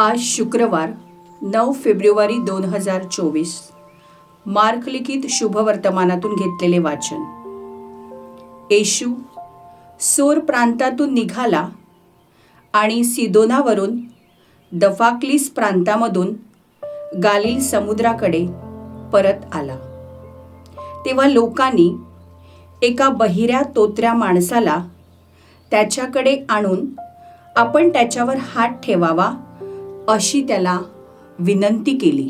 आज शुक्रवार नऊ फेब्रुवारी दोन हजार चोवीस. मार्कलिखित शुभवर्तमानातून घेतलेले वाचन. येशू सोर प्रांतातून निघाला आणि सिदोनावरून दफाक्लिस प्रांतामधून गालिल समुद्राकडे परत आला. तेव्हा लोकांनी एका बहिऱ्या तोत्र्या माणसाला त्याच्याकडे आणून आपण त्याच्यावर हात ठेवावा अशी त्याला विनंती केली.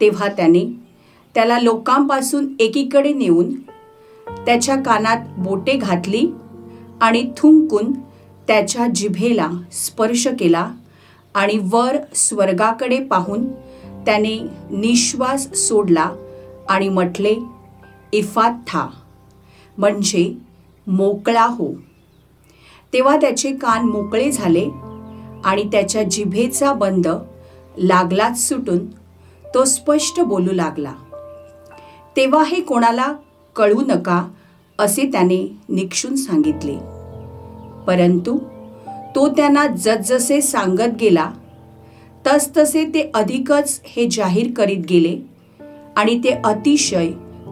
तेव्हा त्याने त्याला लोकांपासून एकीकडे नेऊन त्याच्या कानात बोटे घातली आणि थुंकून त्याच्या जिभेला स्पर्श केला आणि वर स्वर्गाकडे पाहून त्याने निश्वास सोडला आणि म्हटले इफात था म्हणजे मोकळा हो. तेव्हा त्याचे कान मोकळे झाले आणि त्याच्या जिभेचा बंद लागलाच सुटून तो स्पष्ट बोलू लागला. तेव्हा हे कोणाला कळू नका असे त्याने निक्षून सांगितले. परंतु तो त्यांना जसजसे सांगत गेला तसतसे ते अधिकच हे जाहीर करीत गेले आणि ते अतिशय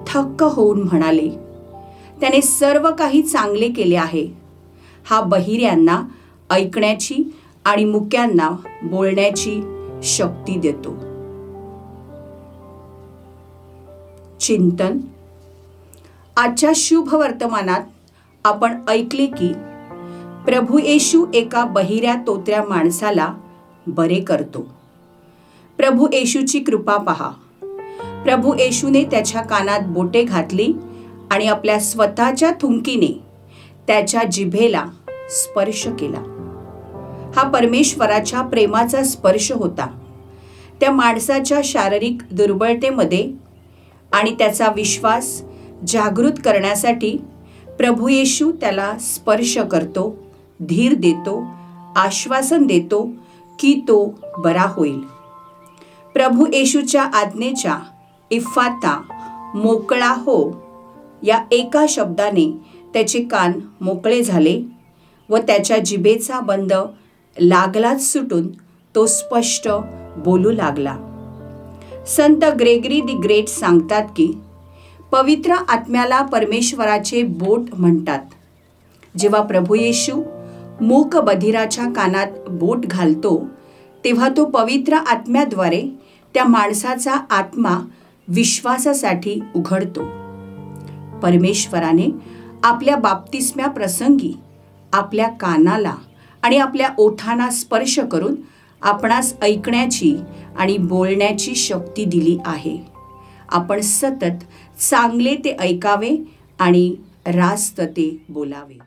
थक्क होऊन म्हणाले त्याने सर्व काही चांगले केले आहे. हा बहिऱ्यांना ऐकण्याची आणि मुक्यांना बोलण्याची शक्ती देतो. चिंतन. आजच्या शुभ वर्तमानात आपण ऐकले की प्रभू येशू एका बहिऱ्या तोत्र्या माणसाला बरे करतो. प्रभू येशूची कृपा पहा. प्रभू येशूने त्याच्या कानात बोटे घातली आणि आपल्या स्वतःच्या थुंकीने त्याच्या जिभेला स्पर्श केला. हा परमेश्वराच्या प्रेमाचा स्पर्श होता. त्या माणसाच्या शारीरिक दुर्बलतेमध्ये आणि त्याचा विश्वास जागृत करण्यासाठी प्रभू येशू त्याला स्पर्श करतो धीर देतो आश्वासन देतो की तो बरा होईल. प्रभू येशूच्या आज्ञेच्या इफ्फाता मोकळा हो या एका शब्दाने त्याचे कान मोकळे झाले व त्याच्या जिभेचा बंद लागलाच सुटून तो स्पष्ट बोलू लागला. संत ग्रेगरी दी ग्रेट सांगतात की पवित्र आत्म्याला परमेश्वराचे बोट म्हणतात. जेव्हा प्रभू येशू मूक बधिराच्या कानात बोट घालतो तेव्हा तो पवित्र आत्म्याद्वारे त्या माणसाचा आत्मा विश्वासासाठी उघडतो. परमेश्वराने आपल्या बाप्तिस्म्या प्रसंगी आपल्या कानाला आणि आपल्या ओठांना स्पर्श करून आपणास ऐकण्याची आणि बोलण्याची शक्ती दिली आहे. आपण सतत चांगले ते ऐकावे आणि रास्त ते बोलावे.